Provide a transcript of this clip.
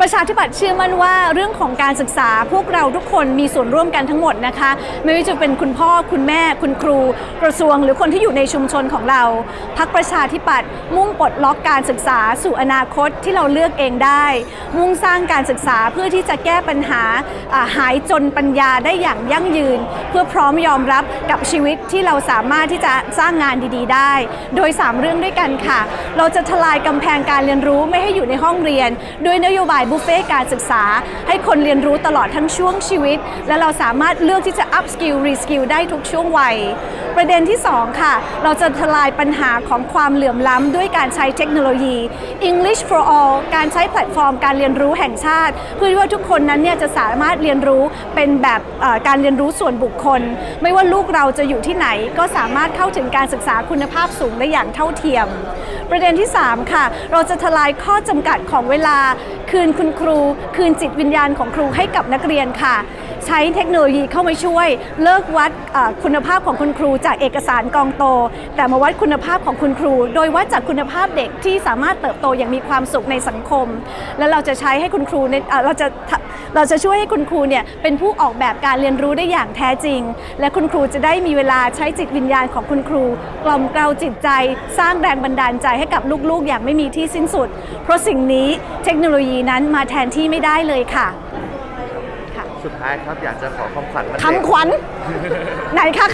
ประชาธิปัตย์เชื่อมั่นว่าเรื่องของการศึกษาพวกเราทุกคนมีส่วนร่วมกันทั้งหมดนะคะ ไม่ว่าจะเป็นคุณพ่อคุณแม่คุณครู กระทรวง หรือคนที่อยู่ในชุมชนของเราพักประชาธิปัตย์มุ่งปลดล็อกการศึกษาสู่อนาคตที่เราเลือกเองได้ มุ่งสร้างการศึกษาเพื่อที่จะแก้ปัญหาหายจนปัญญาได้อย่างยั่งยืน เพื่อพร้อมยอมรับกับชีวิตที่เราสามารถที่จะสร้างงานดีๆ ได้ โดย 3 เรื่องด้วยกันค่ะ เราจะทลายกำแพงการเรียนรู้ไม่ให้อยู่ในห้องเรียน ด้วยนโยบายบุฟเฟ่การศึกษา ให้คนเรียนรู้ตลอดทั้งช่วงชีวิต และเราสามารถเลือกที่จะ up skill re skill ได้ทุกช่วงวัย ประเด็นที่ 2 ค่ะ เราจะทลายปัญหาของความเหลื่อมล้ำด้วยการใช้เทคโนโลยี English for all การใช้แพลตฟอร์มการเรียนรู้แห่งชาติ เพื่อว่าทุกคนนั้นเนี่ยจะสามารถเรียนรู้เป็นแบบการเรียนรู้ส่วนบุคคล ไม่ว่าลูกเราจะอยู่ที่ไหนก็สามารถเข้าถึงการศึกษาคุณภาพสูงได้อย่างเท่าเทียม ประเด็นที่ 3 ค่ะ เราจะทลายข้อจำกัดของเวลาคืนคุณครู คืนจิตวิญญาณของครูให้กับนักเรียนค่ะ ใช้เทคโนโลยีเข้ามาช่วย เลิกวัดคุณภาพของคุณครูจากเอกสารกองโต แต่มาวัดคุณภาพของคุณครู โดยวัดจากคุณภาพเด็กที่สามารถเติบโตอย่างมีความสุขในสังคม และเราจะใช้ให้คุณครูในเอ่อเราจะ เราจะช่วยให้คุณครูเนี่ยเป็นผู้ออกแบบการเรียนรู้ได้อย่างแท้จริง และคุณครูจะได้มีเวลาใช้จิตวิญญาณของคุณครู กล่อมเกลาจิตใจ สร้างแรงบันดาลใจให้กับลูกๆ อย่างไม่มีที่สิ้นสุด เพราะสิ่งนี้เทคโนโลยีนั้นมาแทนที่ไม่ได้เลยค่ะสุดท้ายครับอยากจะขอคำขวัญวันเด็ก คำขวัญไหนคะ